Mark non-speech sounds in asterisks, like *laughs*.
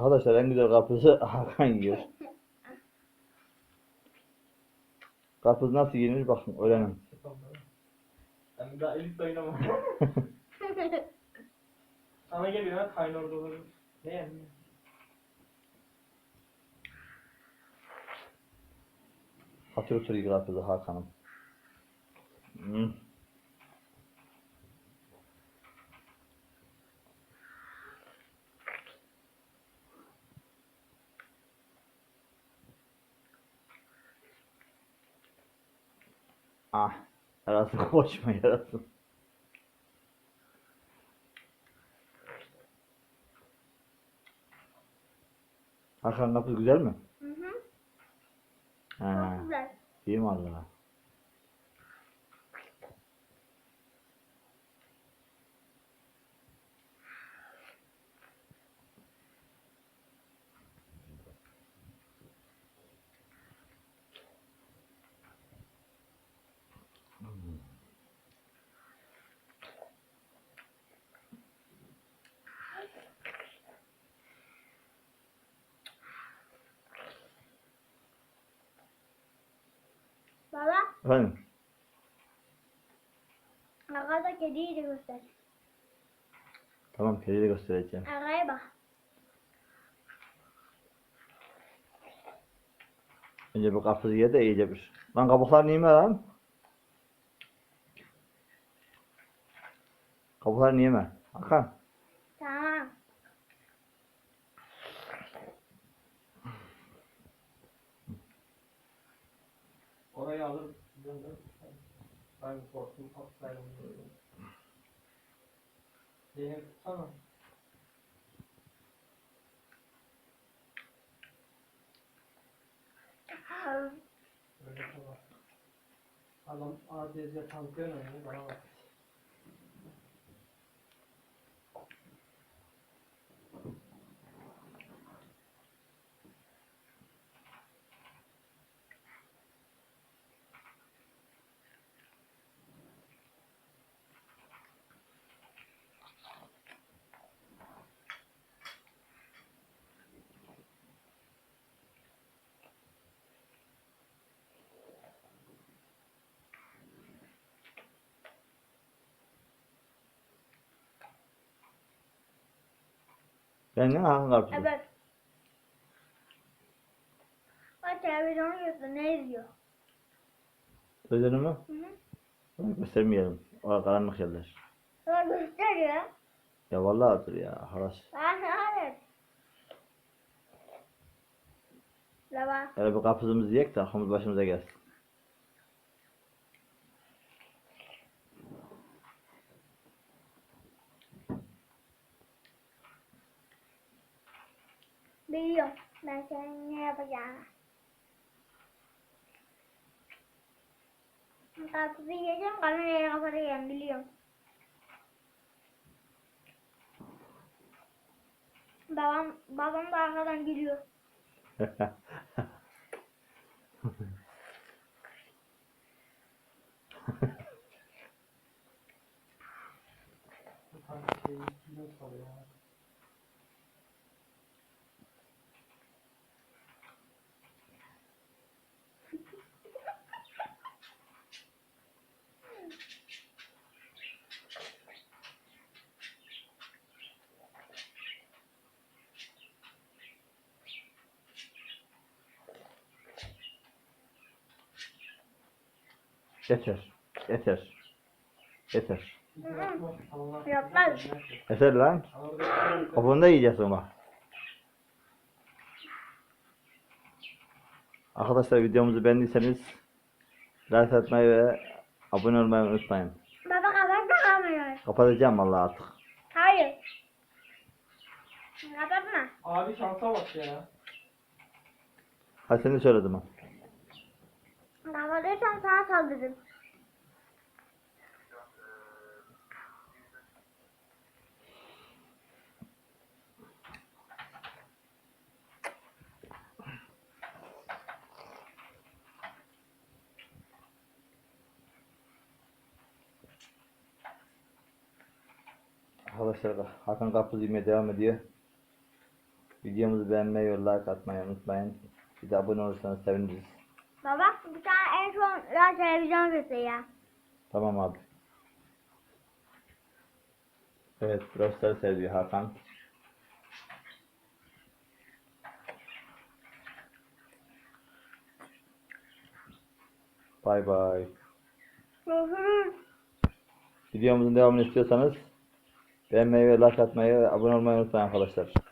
Arkadaşlar en güzel karpuzu *laughs* Hakan yiyor. Karpuz nasıl yenir bakın öğrenin. Ben daha elit oynamam. *laughs* Sana geliyor ha kaynor dolu. Ne yani? Hatır otur karpuzu Hakan'ım. Hmm. Ah, yarası *laughs* koşma yarası. Hakan karpuz güzel mi? Hı hı. Ha, Çok güzel. iyi mi Allah? Baba, Efendim? arkada kediyi de göster. Tamam kediyi de göstereceğim. Arkaya bak. Önce bu karpuzu ye de iyice bir. Lan kabuklar niye mi lan? Kabuklar niye mi? Hakan. Tamam. Orayı alır. Ben korktum patlayalım. Zeynep tutsana. Böyle kolay. Adam ADC tankı önemli bana bak. Ben ne karpuzu? Evet. O televizyonu göster. Ne izliyor? Sözlerini mi? Hı hı. Onu göstermeyelim. O karanlık yerler. Sonra gösteriyor. Ya vallahi dur ya. Haras. Ben hayır. Baba. Hele bir karpuzumuzu yiyek de aklımız başımıza gelsin. Biliyorum. Ben senin ne yapacağını. Karpuzu yiyeceğim, kameraya kapatacağım biliyorum. Babam, babam da arkadan gülüyor. *laughs* Bu tank Yeter. Yeter. Yeter. Yapmaz. Yeter lan. Orada Kabuğunu da yiyeceğiz ama. Arkadaşlar videomuzu beğendiyseniz like atmayı ve abone olmayı unutmayın. Baba kapatma kamerayı. Kapatacağım vallahi artık. Hayır. Kapatma. Abi şansa bak ya. Hadi sen de söyle o zaman. Kapatırsan sana saldırırım. Arkadaşlar Hakan karpuz yemeye devam ediyor. Videomuzu beğenmeyi ve like atmayı unutmayın. Bir de abone olursanız seviniriz. Baba bir tane en son ya televizyon sesi ya. Tamam abi. Evet, Brostları seviyor Hakan. Bay bay. Görüşürüz. Videomuzun devamını istiyorsanız beğenmeyi ve like atmayı abone olmayı unutmayın arkadaşlar.